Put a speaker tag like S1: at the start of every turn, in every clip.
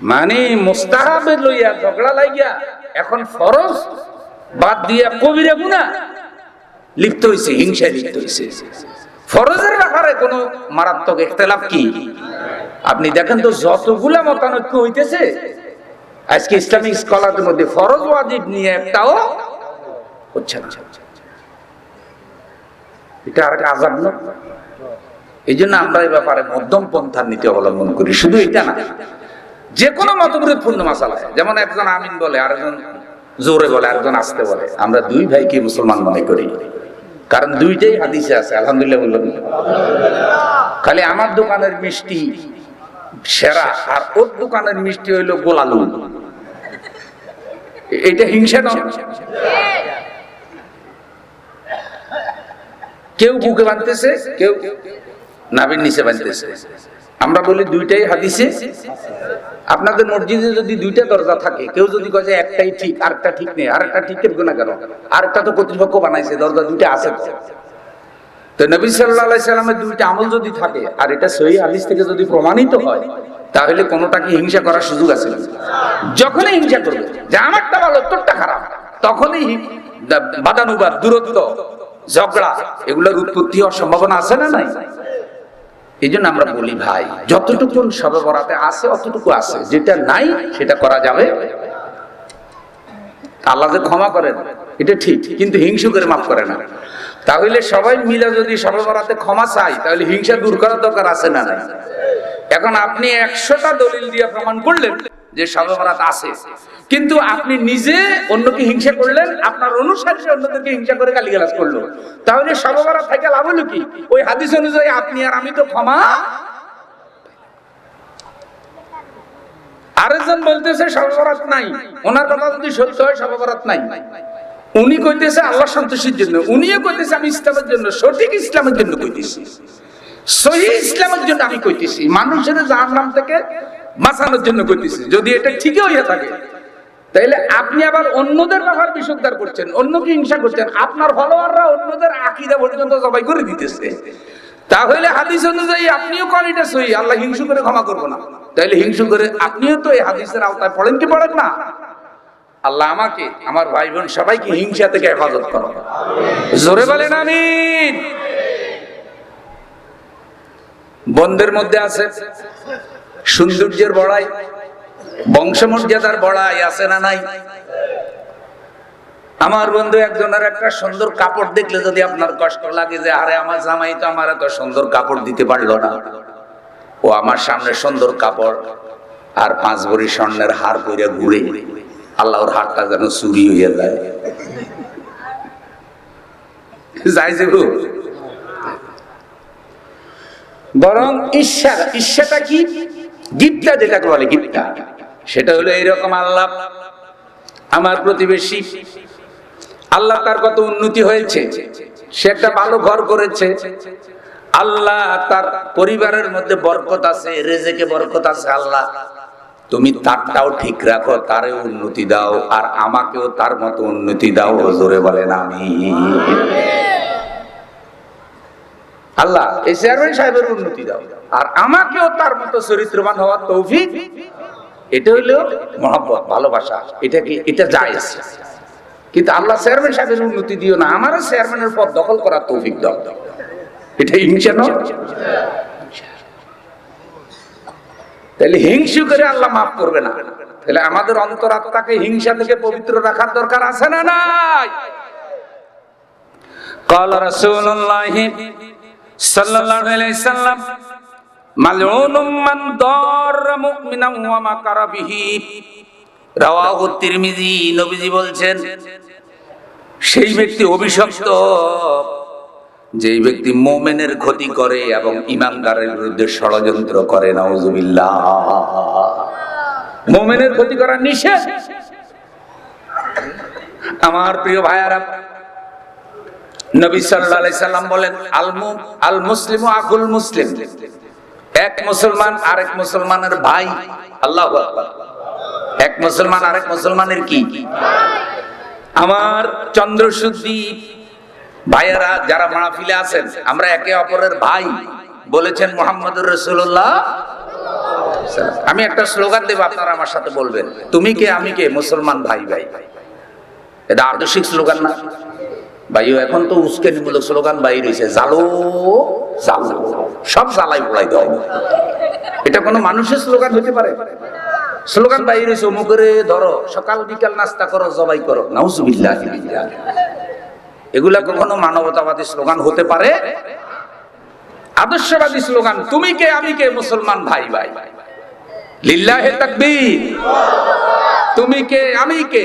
S1: মানে মোস্তাহাবের লইয়া ঝগড়া লাগিয়া এখন ফরজ, বাদ দিয়া কবিরা গুনা লিপ্ত হইছে, হিংসায় লিপ্ত হইছে। ফরজের ব্যাপারে কোনো মারাত্মক ইখতিলাফ কি? আপনি দেখেন তো যতগুলা মতানৈক্য হইতেছে, আজকে ইসলামিক স্কলারদের মধ্যে ফরজ ওয়াজিব নিয়ে একটাও হচ্ছে না। এটা আর একটা আজাব না? এই জন্য আমরা এই ব্যাপারে মধ্যম পন্থার নীতি অবলম্বন করি। শুধু এটা না যে কোনো মতবিরোধপূর্ণ মাসালা যেমন একজন আমিন বলে, আরেকজন জোরে বলে, আরেকজন আসতে বলে। আমরা দুই ভাইকে মুসলমান মনে করি। কারণ দুইটাই হাদিসে আছে, আলহামদুলিল্লাহ খালি আমার দোকানের মিষ্টি সেরা, আর ওর দোকানের মিষ্টি হইল গোলালু এটা হিংসা নয়। কেউ বুকে বাঁধতেছে, কেউ নাবির নিচে বাঁধতেছে। আমরা বলি দুইটাই হাদিসে। আপনাদের মসজিদে যদি দুইটা দরজা থাকে, কেউ যদি কয় একটাই ঠিক, আরেকটা ঠিক নেই, আরেকটা ঠিক থাকবে না কেন? আরেকটা তো কর্তৃপক্ষ বানাইছে, দরজা দুইটা আছে তো। নবী সাল্লাহ সাল্লামের দুইটা আমল যদি থাকে, আর এটা সহি হাদিস থেকে যদি প্রমাণিত হয়, তাহলে কোনোটাকে হিংসা করার সুযোগ আছে? যখনই হিংসা করবে, যে আমারটা ভালো তোরটা খারাপ, তখনই বাদানুবাদ, দূরত্ব, ঝগড়া, এগুলোর উৎপত্তি হওয়ার সম্ভাবনা আছে না নাই? এই জন্য আমরা বলি ভাই, যতটুকু সবে বরাতে আছে, অতটুকু আছে। যেটা নাই, সেটা করা যাবে। আল্লাহ যে ক্ষমা করেন, এটা ঠিক, কিন্তু হিংসু করে মাফ করে না। তাহলে সবাই মিলে যদি সবে বরাতে ক্ষমা চাই, তাহলে হিংসা দূর করার দরকার আছে না এখন আপনি একশোটা দলিল দিয়ে প্রমাণ করলেন। যে সবে আছে। কিন্তু আপনি নিজে অন্যকে হিংসা করলেন, আপনার অনুসারী অন্যদেরকে হিংসা করে গালিগালাজ করল। তাহলে সবে বরাত থেকে লাভ হলো কি? ওই হাদিস অনুযায়ী আপনি আর আমি তো ক্ষমা আরেকজন বলতেছে সর্বরাত নাই। ওনার কথা যদি সত্য হয় সর্বরাত নাই। উনি কইতেছে, আল্লাহ সন্তুষ্টির জন্য। উনিও কইতেছে, আমি ইসলামের জন্য। সঠিক ইসলামের জন্য কইতেছি। সহি ইসলামের জন্য আমি কইতেছি। মানুষের যার নাম থেকে বাঁচানোর জন্য কইতেছি। যদি এটা ঠিকই হইয়া থাকে, তাইলে আপনি আবার অন্যদের ব্যাপার বিষোদ্ধার করছেন, অন্যকে হিংসা করছেন। আপনার ফলোয়াররা অন্যদের আকিদা পর্যন্ত জবাই করে দিতেছে। তাহলে হাদিস অনুযায়ী আপনিও করেন এটা সহি, আল্লাহ হিংসু করে ক্ষমা করব না। তাইলে হিংসু করে আপনিও তো এই হাদিসের আওতায় পড়েন কি পড়েন না? আল্লাহ আমাকে, আমার ভাই বোন সবাইকে হিংসা থেকে হেফাজত করো। জোরে বলেন, আমিন। বন্ধের মধ্যে আছে। সৌন্দর্যের বড়াই, বংশমর্যাদার বড়াই আছে না নাই? আমার বন্ধু একজনের একটা সুন্দর কাপড় দেখলে যদি আপনার কষ্ট লাগে যে, আরে, আমার জামাই তো আমার এত সুন্দর কাপড় দিতে পারল না। ও আমার সামনে সুন্দর কাপড় আর পাঁচ ভরি স্বর্ণের হার করে ঘুরে আল্লাহর হারটা যেন চুরি হয়ে যায়। যাই যে। বরং ঈর্ষা, ঈর্ষাটা কি? গিপ্তা যেটাকে বলে গিপ্তা সেটা হলো এইরকম আল্লাহ, আমার প্রতিবেশী। আল্লাহ তার কত উন্নতি হয়েছে, সে একটা ভালো ঘর করেছে। আল্লাহ তার পরিবারের মধ্যে বরকত আছে, রেজেকে বরকত আছে আল্লাহ। তুমি তারটাও ঠিক রাখো তারে উন্নতি দাও, আর আমাকেও তার মতো উন্নতি দাও, জোরে বলেন আমি আল্লাহ এই চেয়ারম্যান সাহেবের উন্নতি দাও আর আমাকেও তার মতো চরিত্রবান হওয়ার তৌফিক এটা হইলো মহাব্বত ভালোবাসা এটা কি এটা যায় কিন্তু আল্লাহ চেয়ারম্যান সাহেবের উন্নতি দিও না আমারও চেয়ারম্যানের পদ দখল করার তৌফিক দাও এটা হিংসা নয় তাহলে হিংসু করে আল্লাহ মাফ করবে না তাহলে আমাদের অন্তরাত্মাকে হিংসা থেকে পবিত্র রাখার দরকার আছে না নাই قال رسول الله বলছেন, সেই ব্যক্তি অভিশপ্ত, যেই ব্যক্তি মোমেনের ক্ষতি করে এবং ইমানদারের বিরুদ্ধে ষড়যন্ত্র করে নজুবিল্লা মোমেনের ক্ষতি করা নিষেধ। আমার প্রিয় ভাইয়ারা নবী সাল্লাল্লাহু সাল্লাম বলেন, আল মু- আল মুসলিমু আকুল মুসলিম। এক মুসলমান আরেক মুসলমানের ভাই, আল্লাহু এক মুসলমান আরেক মুসলমানের কি? আমার চন্দ্রশুদ্ধি ভাইয়েরা যারা মাহফিলে আছেন, আমরা একে অপরের ভাই বলেছেন মোহাম্মদুর রসুল্লাহ আমি একটা স্লোগান দেবো, আপনারা আমার সাথে বলবেন। তুমি কে, আমি কে? মুসলমান ভাই ভাই। এটা আদর্শিক স্লোগান না। ভাইও, এখন তো উস্কানিমূলক স্লোগান বাইর হয়েছে জালো জালো। সব জ্বালাই পোড়াই দাও। এটা কোনো মানুষের স্লোগান হতে পারে? স্লোগান বাইর হয়েছে অমুকরে ধরো, সকাল বিকাল নাস্তা করো, জবাই করো। নাউজুবিল্লাহ এগুলা কখনো মানবতাবাদী স্লোগান হতে পারে? আদর্শবাদী স্লোগান, তুমি কে, আমি কে, মুসলমান ভাই ভাই? লিল্লাহে তাকবীর। তুমি কে, আমি কে?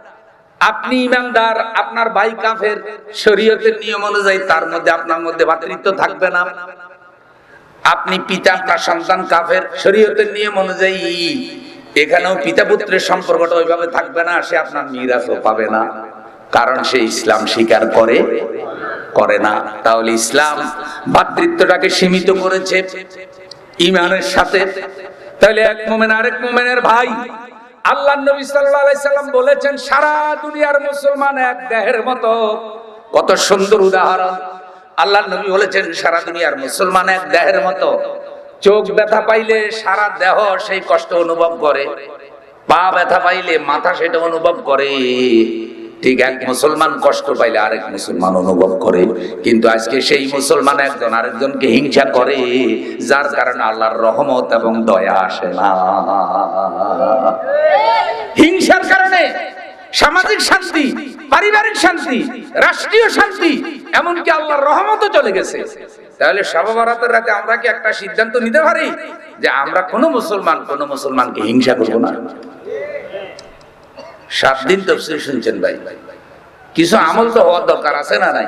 S1: আপনি ইমানদার, আপনার ভাই কাফের, শরীয়তের নিয়ম অনুযায়ী তার মধ্যে আপনার মধ্যে ভাতৃত্ব থাকবে না। আপনি পিতা, আপনার সন্তান কাফের, শরীয়তের নিয়ম অনুযায়ী এখানেও পিতা পুত্রের সম্পর্কটা ওইভাবে থাকবে না, সে আপনার মিরাজও পাবে না। কারণ সে ইসলাম স্বীকার করে করে না। তাহলে ইসলাম ভাতৃত্বটাকে সীমিত করেছে ইমানের সাথে। তাহলে এক মোমেন আরেক মোমেনের ভাই আল্লাহ নবী সাল্লাম বলেছেন, সারা দুনিয়ার মুসলমান এক দেহের মতো। কত সুন্দর উদাহরণ। আল্লাহ নবী বলেছেন, সারা দুনিয়ার মুসলমান এক দেহের মতো। চোখ ব্যথা পাইলে সারা দেহ সেই কষ্ট অনুভব করে। পা ব্যথা পাইলে মাথা সেটা অনুভব করে। ঠিক এক মুসলমান কষ্ট পাইলে আরেক মুসলমান অনুভব করে। কিন্তু আজকে সেই মুসলমান একজন আরেকজনকে হিংসা করে, যার কারণে আল্লাহর রহমত এবং দয়া আসে না। হিংসার কারণে সামাজিক শান্তি, পারিবারিক শান্তি, রাষ্ট্রীয় শান্তি, এমনকি আল্লাহর রহমতও চলে গেছে। তাহলে সবে বরাতের রাতে আমরা কি একটা সিদ্ধান্ত নিতে পারি যে আমরা কোনো মুসলমান, কোনো মুসলমানকে হিংসা করব না? সাত দিন তফসিল শুনছেন ভাই। কিছু আমল তো হওয়ার দরকার আছে না নাই?